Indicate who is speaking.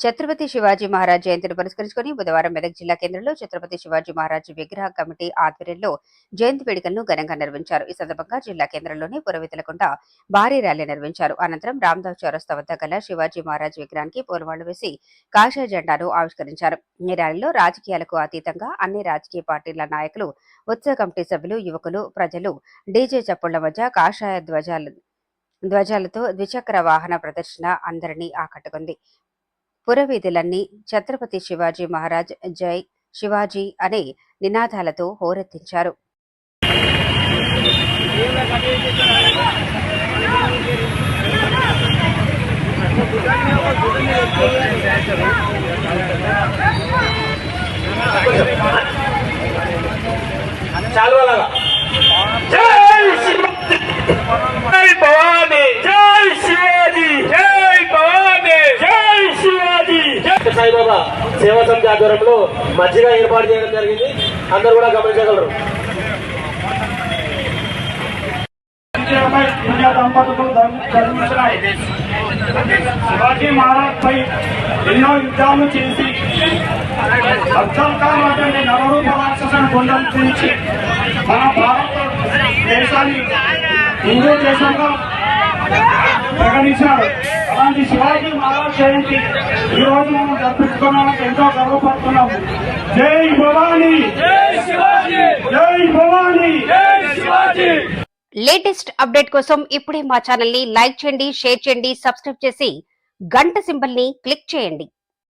Speaker 1: ఛత్రపతి శివాజీ మహారాజ్ జయంతిని పురస్కరించుకుని బుధవారం మెదక్ జిల్లా కేంద్రంలో ఛత్రపతి శివాజీ మహారాజ్ విగ్రహ కమిటీ ఆధ్వర్యంలో జయంతి వేడుకలను ఘనంగా నిర్వహించారు. ఈ సందర్భంగా జిల్లా కేంద్రంలోని పురవితులకుండా భారీ ర్యాలీ నిర్వహించారు. అనంతరం రామ్దాస్ చౌరస్తా వద్ద గల శివాజీ మహారాజ్ విగ్రహానికి పూలమాళ్ళు వేసి కాషాయ జెండాను ఆవిష్కరించారు. ఈ ర్యాలీలో రాజకీయాలకు అతీతంగా అన్ని రాజకీయ పార్టీల నాయకులు ఉత్సవ కమిటీ సభ్యులు యువకులు ప్రజలు డీజే చప్పుళ్ళ మధ్య కాషాయ ధ్వజాలు ధ్వజాలతో ద్విచక్ర వాహన ప్రదర్శన అందరినీ ఆకట్టుకుంది. పురవీధులన్నీ ఛత్రపతి శివాజీ మహారాజ్ జై శివాజీ అనే నినాదాలతో హోరెత్తించారు.
Speaker 2: చాలా అలాగా జై శివాజీ జై భవానీ జై శివాజీ జై భవానీ జై శివాజీ జై సాయిబాబా సేవా సమితి ఆధ్వర్యంలో మజ్జిగ ఏర్పాటు చేయడం జరిగింది. అందరూ కూడా గమనించగలరు.
Speaker 3: శివాజీ మహారాజ్ పై ఎన్నో యుద్ధాలు చేసి అబ్దుల్ ఖాన్ అటువంటి నవరూప రాక్షసుని పునరుద్ధరించి మన భారత దేశాన్ని హిందూ దేశంగా ప్రకటించారు అలాంటి శివాజీ మహారాజ్ జయంతి. ఈ రోజు మనం జరిపించుకోవడానికి ఎంతో గర్వపడుతున్నాము జై భవానీ! జై భవానీ!
Speaker 1: లేటెస్ట్ అప్డేట్ కోసం ఇప్పుడే మా ఛానల్ని లైక్ చేయండి షేర్ చేయండి సబ్స్క్రైబ్ చేసి గంట సింబల్ని క్లిక్ చేయండి.